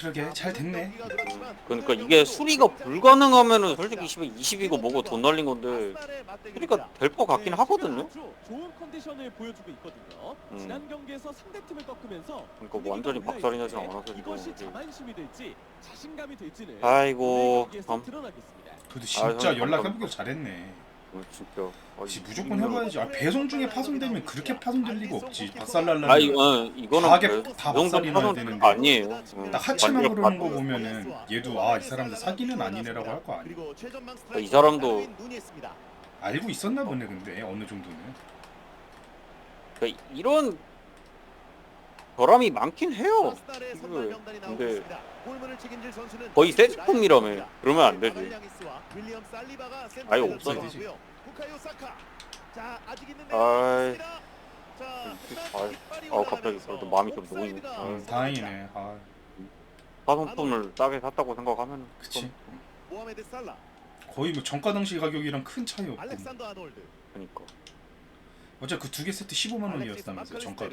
그러게 잘 됐네. 그러니까 이게 수리가 불가능하면은 솔직히 20이고 뭐고 돈 날린 건데 수리가 될 것 같긴 하거든요. 좋은 컨디션을 보여주고 있거든요. 음. 지난 경기에서 상대팀을 꺾으면서 그러니까 뭐 완전히 박살이 나진 않아서 이것이 이제. 자만심이 될지 자신감이 될지는 아이고 오늘 경기에서 참 드러나겠습니다. 그래도 아, 진짜 연락해보길 잘했네. 어, 진짜 아, 지 이- 무조건 해봐야지. 아, 배송 중에 파손되면 그렇게 파손될 리가 없지. 박살날라면 아 이거 이거는 가게 그 다 박살이 나야 되는데. 아니에요. 음, 딱 하체만 완전 그러는 거 박- 보면은 얘도 아 이 사람들 사기는 아니네라고 할 거 아니야. 이 사람도 알고 있었나 보네 근데 어느 정도는. 그러니까 이런 결함이 많긴 해요. 근데 거의 세트폼이라며 그러면 안 되지. 아예 없어 야 되지. 아이, 아, 아 갑자기 그래도 마음이 좀 놓이네. 아, 음, 다행이네. 아 파손품을 싸게 샀다고 생각하면 그치. 모하메드 살라, 거의 뭐 정가 당시 가격이랑 큰 차이 없고. 알렉산더 아놀드, 그러니까. 어차피 그 두 개 세트 15만 원이었다면서 정가로.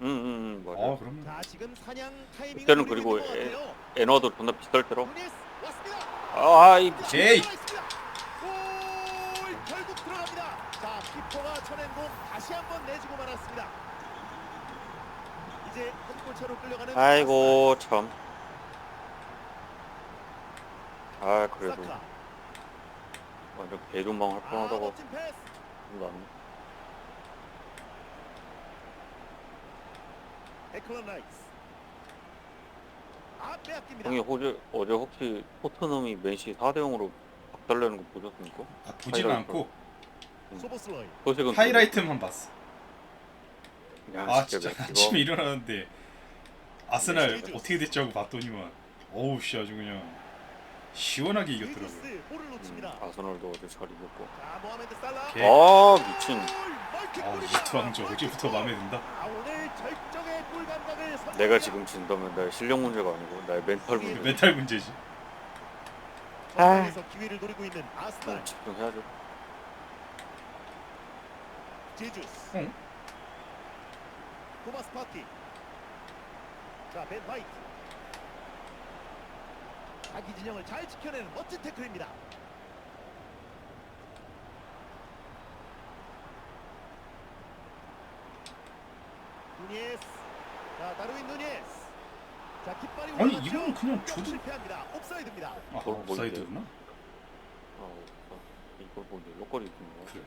응응응 맞아. 아 그러면 자 지금 사냥 타이밍을 그때는 그리고 있는 것 에- 같아요. 에너도 존나 비쌀 때로. 왔습니다. 아이 에이! 들어가 있습니다. 골 결국 들어갑니다. 자 키퍼가 쳐낸 공 다시 한번 내주고 말았습니다. 이제 한 골차로 끌려가는 아이고 참. 아 그래도 사카. 완전 개존망 할 아, 뻔하다가 멋진 패스. 난 에클런 라이스. 아 빼앗깁니다. 형이 어제 어제 혹시 토트넘이 맨시 4대 0으로 박살내는 거 보셨습니까? 아 보지는. 않고 소보슬러이. 소식은 하이라이트만 봤어. 그냥 아 진짜 아침에 일어나는데 아스날 어떻게 됐지 하고 봤더니만 어우 씨 아주 그냥 시원하게 이겼더라고요. 유니스 볼을 놓칩니다. 음, 아스널도 어제 잘 이겼고. 자 모하메드 살라. 개. 아 미친. 아 이투 왕조 어제부터 마음에 든다. 아, 오늘 절정의 골 감각을 내가. 지금 진다면 나의 실력 문제가 아니고 나의 멘탈 문제. 멘탈 문제지. 전반에서 기회를 노리고 있는 아스날 좀 집중해야죠. 제주스 응. 토마스 파티 자 벤 화이트 자기 진영을 잘 지켜내는 멋진 태클입니다 누니에스 자 다르윈 누니에스 자 깃발이 아니, 올라갔죠? 이거는 그냥 공격 실패합니다 옵사이드입니다 아 그걸 뭔데? 업사이드였나? 아, 없어. 이걸 뭐 옐로거리 있는 그래.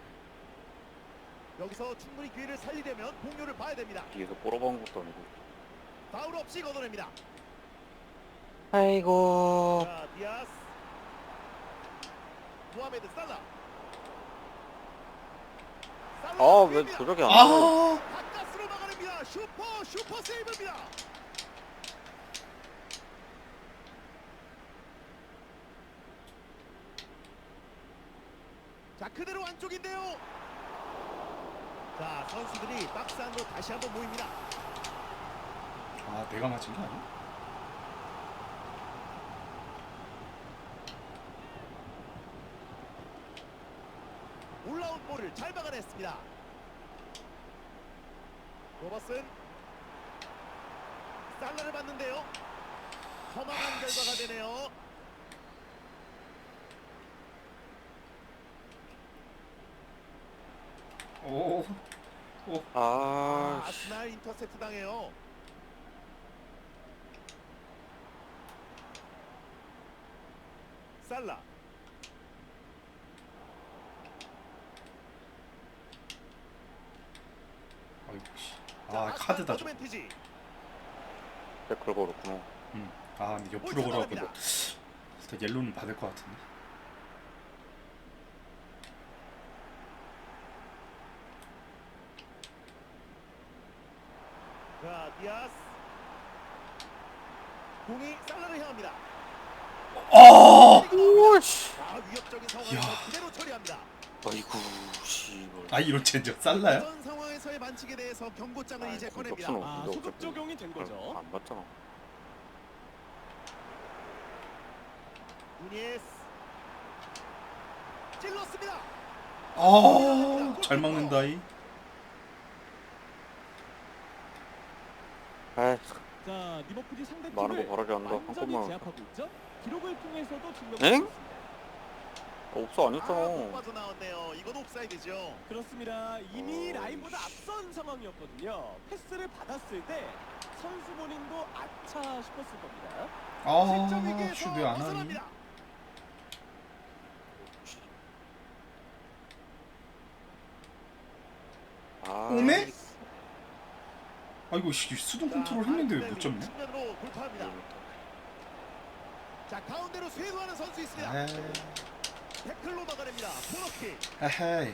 여기서 충분히 기회를 살리려면 공료를 봐야 됩니다 뒤에서 꼬라박은 것도 아니고. 파울 없이 걷어냅니다 아이고. 자 디아스 모하메드 살라 살라 아왜 뛰입니다. 조작이 안 돼? 아 가까스로 막아냅니다 슈퍼 슈퍼 세이브입니다 자 그대로 안쪽인데요 자 선수들이 박스 안으로 다시 한번 모입니다 아 내가 맞힌 거 아니야? 올라온 볼을 잘 막아냈습니다. 로버슨 살라를 봤는데요. 허망한 결과가 되네요. 오. 아, 아, 씨. 아스날 인터셉트 당해요. 살라 아이고 씨. 아 카드다 저. 어드밴티지. 댓글 걸었구나. 응. 아 근데 옆으로 걸어갖고 뭐 일단 옐로는 받을 것 같은데. 자 디아스 공이 살라를 향합니다. 아. 오씨. 자 위협적인 상황에서 이야. 그대로 처리합니다. 아이고 씨발. 아 이런 젠적 살라요? 이런 상황에서의 반칙에 대해서 경고장을 이제 꺼냅니다. 아, 소급 적용이 된 거죠. 안 맞잖아. 누니에스 찔렀습니다. 아 잘 막는다 이. 아, 자, 자, 리버풀이 상대 많은 팀을 거 바라지 않는다. 한 완전히 골만 제압하고 있죠. 기록을 통해서도 증명하고 엥? 있습니다. 없어 아, 못 아니었잖아. 빠져나왔네요. 이건 옵사이드죠. 그렇습니다. 이미 어, 라인보다 씨. 앞선 상황이었거든요. 패스를 받았을 때 선수 본인도 아차 싶었을 겁니다. 아, 위기에서 슈왜 안 하니? 벗어납니다. 아, 오메? 아 이거 씨, 수동 컨트롤 자, 했는데 왜 못 잡냐? 측면으로 돌파합니다. 자 가운데로 쇄도하는 선수 있습니다. 에이, 태클로 막아냅니다. 코너킥 에헤이.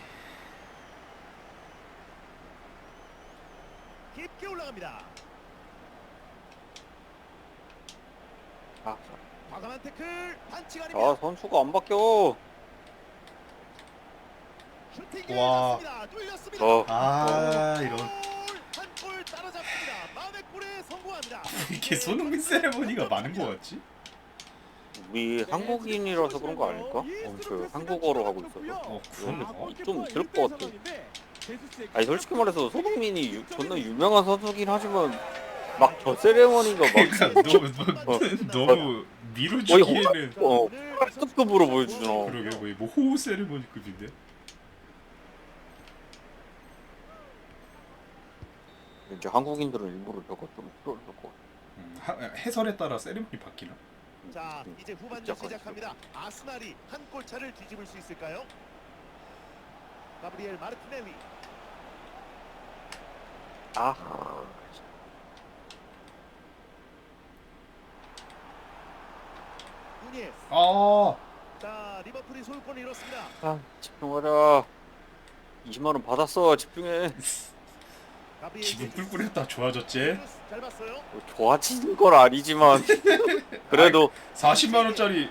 깊게 올라갑니다. 아, 과감한 태클 반칙 아 아닙니다. 선수가 안 바뀌어. 슈팅 기회 와. 뚫렸습니다. 어, 아 이런 한골 따라잡습니다. 마음의 골에 성공합니다. 이렇게 손흥민 세레머니가 많은 거 같지? 우리 한국인이라서 그런 거 아닐까? 어, 그 한국어로 하고 있어서. 어 아, 그런가? 좀 있을 것 같아. 아니 솔직히 말해서 손흥민이 유, 존나 유명한 선수긴 하지만 막 저 세레머니가 막 그러니까 너무 너무, 너무 밀어주기에는 어, 특급으로 보여주잖아. 그러게 거의 뭐 호우 세레머니급인데. 이제 한국인들은 일부러 저거 좀 풀어주고. 음, 하, 해설에 따라 세레머니 바뀌나? 자 이제 후반전 시작합니다. 아스날이 한 골 차를 뒤집을 수 있을까요? 가브리엘 마르티넬리 아, 누니에스 아 자 리버풀이 소유권을 잃었습니다. 아 집중하자. 20만 원 받았어. 집중해. 기분. 꿀꿀했다 좋아졌지? 제수스 잘 봤어요. 뭐 좋아지는 건 아니지만 그래도 40만 원짜리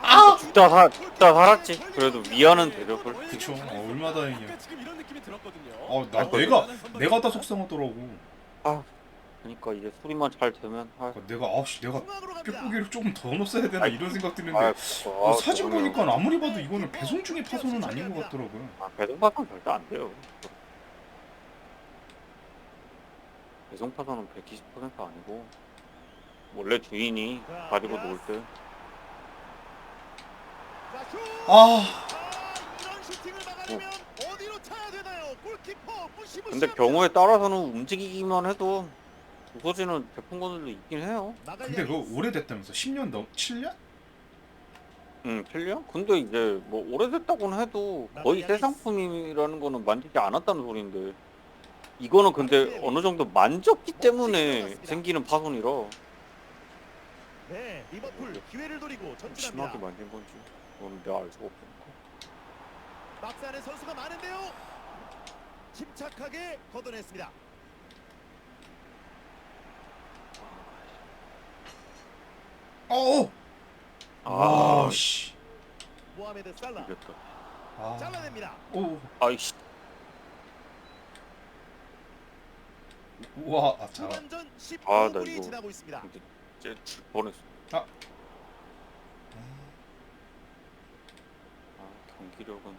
아! 죽다 사 죽다 살았지. 그래도 위안은 되죠. 그걸. 그쵸. 어, 얼마 다행이야. 어, 나 아, 내가. 내가 다 속상하더라고. 그러니까 이제 수리만 잘 되면 아, 그러니까 내가 아씨 내가. 뼈고기를 조금 더 넣었어야 되나 이런 생각 드는데 아, 어, 사진 보니까 아무리 봐도 이거는 배송 중에 파손은 아닌 것 같더라고요. 아, 배송 파손 절대 안 돼요. 배송 파손은 120% 아니고 원래 주인이 가지고 놀 때. 아 아. 근데 경우에 따라서는 움직이기만 해도 부서지는 제품군들도 있긴 해요. 근데 그거 오래됐다면서 10년 넘 7년? 응, 틀려? 근데 이제 뭐 오래됐다고는 해도 거의 새 상품이라는 거는 만지지 않았다는 소리인데 이거는 근데 어느 정도 만졌기 때문에 생기는 파손이라 네, 리버풀 기회를 노리고 심하게 전진합니다. 만진 건지 그건 내가 알 수가 없으니까. 박스 안에 선수가 많은데요. 침착하게 걷어냈습니다. 어. 아, 아 씨. 모하메드 살라 이겼다. 아. 잘라냅니다. 오. 아이씨. 우와. 아 잘. 후반전 아, 나 15분이 이거- 지나고 있습니다. 이제 쟤줄 뻔했어. 아. 아, 경기력은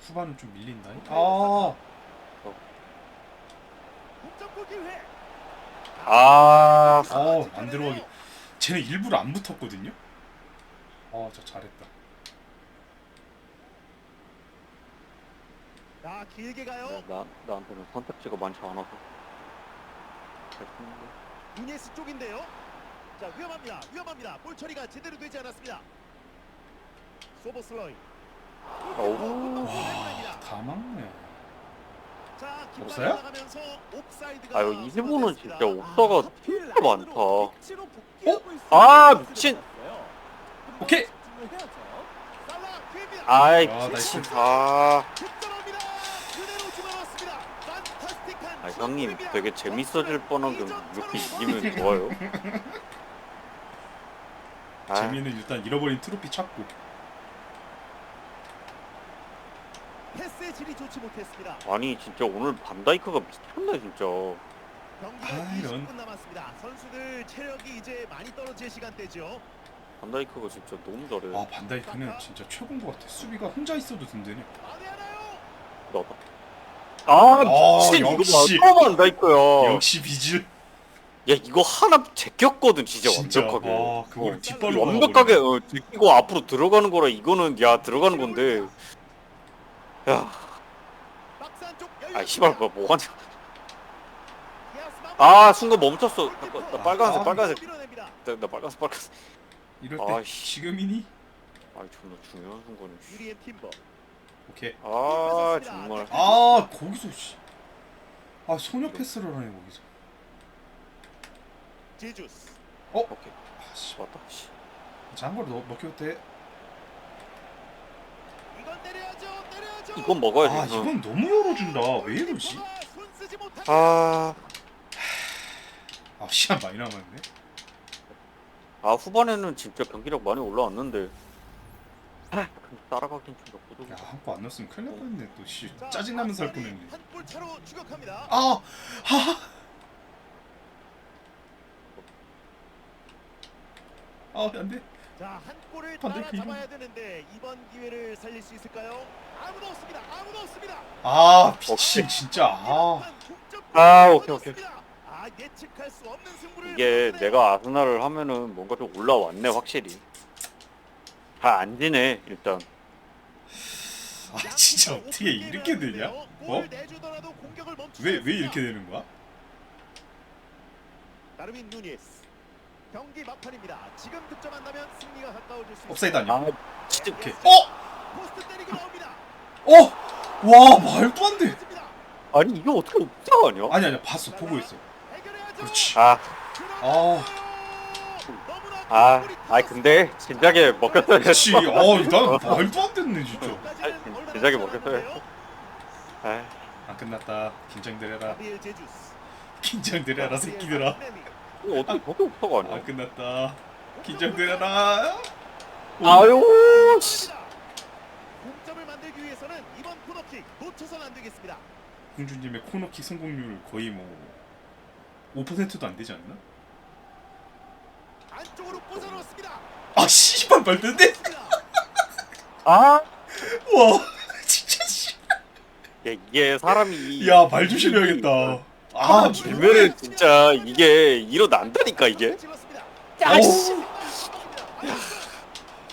후반은 좀 밀린다. 아. 동점골 기회. 아, 어, 안 들어가게. 쟤는 일부러 안 붙었거든요. 아, 저 잘했다. 자, 길게 가요. 네, 나 나한테는 선택지가 많지 않아서. 잘 쳤는데. 누네스 쪽인데요. 자, 위험합니다. 위험합니다. 볼 처리가 제대로 되지 않았습니다. 소보슬로이. 어우. 와, 다 막네. 자, 없어요? 옵사이드가 아유 일본은 진짜 선언됐습니다. 옵사가 하필 진짜 라인으로 많다. 있을 아, 때 미친! 오케이. 기회입니다. 아이 아, 미친. 아, 득점합니다. 그대로 집어넣었습니다. 판타스틱한 아 형님. 되게 재밌어질 뻔한 게 이렇게 이기면 좋아요. 아, 재미는 일단 잃어버린 트로피 찾고. 패스의 질이 좋지 못했습니다. 아니 진짜 오늘 반다이크가 미쳤네 진짜. 경기가 아, 이런. 20분 남았습니다. 선수들 체력이 이제 많이 떨어질 시간대죠. 반다이크가 진짜 너무 잘해. 아, 반다이크는 진짜 최고인 것 같아. 수비가 혼자 있어도 든든해. 나다. 아 아, 미친 역시. 이거 봐. 또 반다이크야. 역시 비질. 야 이거 하나 제꼈거든 진짜, 완벽하게 아 그걸 어, 뒷발로 완벽하게 막아버리네. 어, 제끼고 앞으로 들어가는 거라 이거는 야 들어가는 건데 야 아 씨발 뭐 뭐 하냐 야스만 아 순간 멈췄어 잠깐, 나 빨간색 아, 빨간색 밀어냅니다. 나, 나 빨간색 빨간색 이럴 때 아이씨. 지금이니? 아 존나 중요한 순간에 팀버. 오케이 아 정말 아 거기서 씨. 아 소녀 패스를 하네 거기서 제주스. 오케이 아씨 왔다 씨. 장거리 넣 먹혀도 돼? 이건 때려야죠. 때려야죠. 이건 먹어야지 아 어. 이건 너무 열어준다 왜 이러지? 아, 아 시간 많이 남았네 아 후반에는 진짜 경기력 많이 올라왔는데 아, 따라가긴 좀 너무 야한 골안 넣었으면 큰일 날 뻔했네 또씨 자, 짜증나면서 할 뻔했네 한골 차로 추격합니다. 아! 아! 아 안 돼 자, 한 골을 반대 따라 기회. 잡아야 되는데 이번 기회를 살릴 수 있을까요? 아무도 없습니다. 아무도 없습니다. 아 미친 진짜 아 아, 오케이, 오케이. 아, 예측할 수 없는 승부를 이게. 내가 아스날을 하면은 뭔가 좀 올라왔네 확실히 다 안 지네 일단 아 진짜 어떻게 이렇게 되냐? 어? 골 내주더라도 공격을 멈추지 왜왜 않습니다. 이렇게 되는 거야? 다르빈 누니스 경기 막판입니다. 지금 득점한다면 승리가 가까워질 수 있습니다. 아니야? 아 진짜 오케이 네. 어! 포스트 때리고 나옵니다. 어! 와 말도 안돼 좋습니다. 아니 이게 어떻게 옵사가 아니야? 아니 아니야 봤어 보고 있어 해결해야죠. 그렇지 아, 아 아, 아 근데 진작에 먹혔어야 그렇지 했어 어난 말도 안 됐네 진짜 아, 진작에? 먹혔어요. 아, 안 끝났다 긴장들 해라. 긴장들 해라 새끼들아 이거 어떻게 저게 아니야? 안 끝났다 긴장들 해라 아유 씨. 공점을 만들기 위해서는 이번 코너킥 놓쳐선 안 되겠습니다. 홍준님의 코너킥 성공률 거의 뭐 5%도 안 되지 않나? 안쪽으로 꽂아넣습니다. 아 씨발 돼! 아, 와 진짜 씨. 야, 이게 사람이 야 말 조심해야겠다 아 들면은 진짜 이게 일어난다니까 이게. 야, 씨.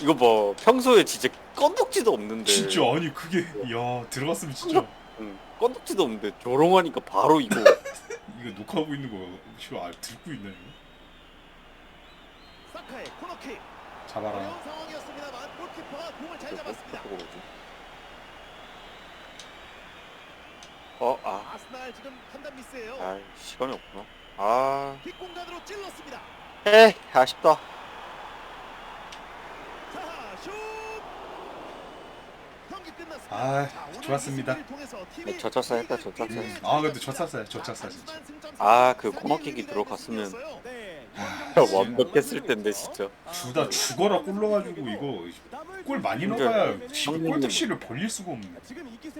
이거 뭐 평소에 진짜 건덕지도 없는데 진짜 아니 그게 야 들어갔으면 진짜 응, 건덕지도 없는데 조롱하니까 바로 이거 이거 녹화하고 있는 거 싫어 아 듣고 있나 이거? 사카의 코너킥. 잡아라 어려운 상황이었습니다만 골키퍼가 공을 잘 잡았습니다. 어, 아, 아스날 지금 판단 미스예요. 아, 시간이 없구나. 아, 뒷공간으로 찔렀습니다. 에, 아쉽다. 자, 슛! 경기 끝났습니다. 아, 자, 오늘 좋았습니다. 이 승리를 통해서 팀이 네, 저차사 했다, 저차사. 아 근데 젖혔어요 젖혔어 진짜 단순한 승점 아, 차로 그 상위 코너킥이 들어갔으면. 경기 완벽했을 텐데 진짜. 둘다 죽어라 골 넣어가지고 이거 골 많이 넣어야 골득실을 벌릴 수가 없네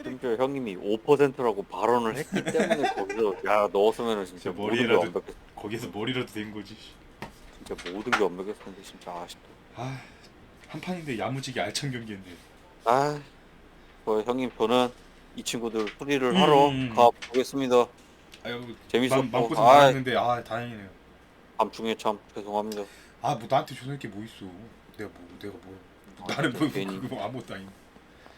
심지어 형님이 5%라고 발언을 했기 때문에 거기서 야 넣었으면 진짜 진짜 모든 게 머리라도- 완벽했. 거기서 머리라도 된 거지 진짜 모든 게 완벽했는데 진짜 아쉽다. 아한 판인데 야무지게 알찬 경기인데 아, 뭐 형님 저는 이 친구들 수리를 음, 하러 음. 가 보겠습니다. 아유 재밌었고. 맘, 마음고생 아. 많았는데 아 다행이네요 밤중에 참 죄송합니다. 아 뭐 나한테 조선할 게 뭐 있어 내가 뭐 내가 뭐 나는 뭐 괜히 그거 아무것도 아닌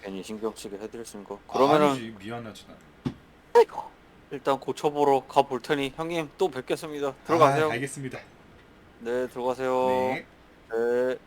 괜히 신경 쓰게 수 있는 거. 그러면은 아 니지 미안하지 나 아이고, 일단 고쳐보러 가볼 테니 형님 또 뵙겠습니다. 들어가세요. 아, 알겠습니다 네, 들어가세요. 네 네.